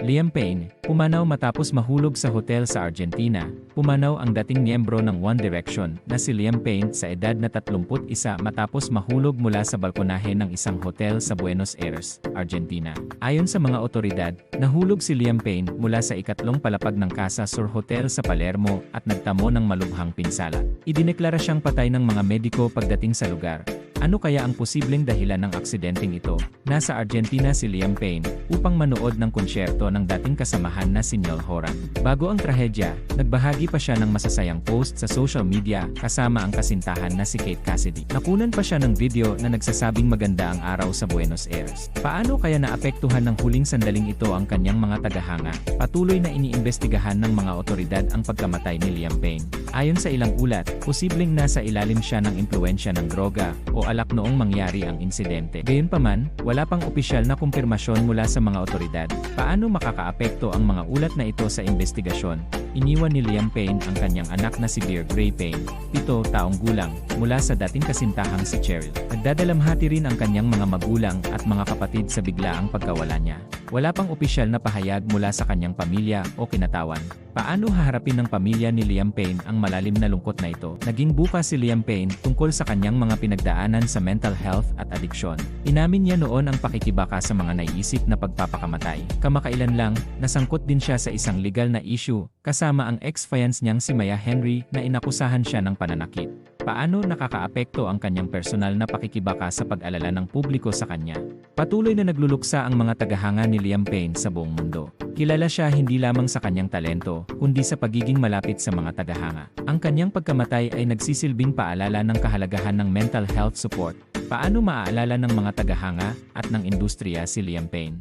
Liam Payne, pumanaw matapos mahulog sa hotel sa Argentina. Pumanaw ang dating miyembro ng One Direction na si Liam Payne sa edad na 31 matapos mahulog mula sa balkonahe ng isang hotel sa Buenos Aires, Argentina. Ayon sa mga otoridad, nahulog si Liam Payne mula sa ikatlong palapag ng Casa Sur Hotel sa Palermo at nagtamo ng malubhang pinsala. Idineklara siyang patay ng mga mediko pagdating sa lugar. Ano kaya ang posibleng dahilan ng aksidenteng ito? Nasa Argentina si Liam Payne upang manood ng konsyerto ng dating kasamahan na si Neil Horan. Bago ang trahedya, nagbahagi pa siya ng masasayang post sa social media kasama ang kasintahan na si Kate Cassidy. Nakunan pa siya ng video na nagsasabing maganda ang araw sa Buenos Aires. Paano kaya naapektuhan ng huling sandaling ito ang kanyang mga tagahanga? Patuloy na iniimbestigahan ng mga otoridad ang pagkamatay ni Liam Payne. Ayon sa ilang ulat, posibleng nasa ilalim siya ng impluensya ng droga o alak noong mangyari ang insidente. Gayunpaman, wala pang opisyal na kumpirmasyon mula sa mga otoridad. Paano makakaapekto ang mga ulat na ito sa investigasyon? Iniwan ni Liam Payne ang kanyang anak na si Bear Gray Payne, pito taong gulang, mula sa dating kasintahang si Cheryl. Nagdadalamhati rin ang kanyang mga magulang at mga kapatid sa biglaang pagkawala niya. Wala pang opisyal na pahayag mula sa kanyang pamilya o kinatawan. Paano haharapin ng pamilya ni Liam Payne ang malalim na lungkot na ito? Naging bukas si Liam Payne tungkol sa kanyang mga pinagdaanan sa mental health at adiksyon. Inamin niya noon ang pakikibaka sa mga naiisip na pagpapakamatay. Kamakailan lang, nasangkot din siya sa isang legal na issue kasama ang ex-fiance niyang si Maya Henry na inakusahan siya ng pananakit. Paano nakakaapekto ang kanyang personal na pakikibaka sa pag-alala ng publiko sa kanya? Patuloy na nagluluksa ang mga tagahanga ni Liam Payne sa buong mundo. Kilala siya hindi lamang sa kanyang talento, kundi sa pagiging malapit sa mga tagahanga. Ang kanyang pagkamatay ay nagsisilbing paalala ng kahalagahan ng mental health support. Paano maaalala ng mga tagahanga at ng industriya si Liam Payne?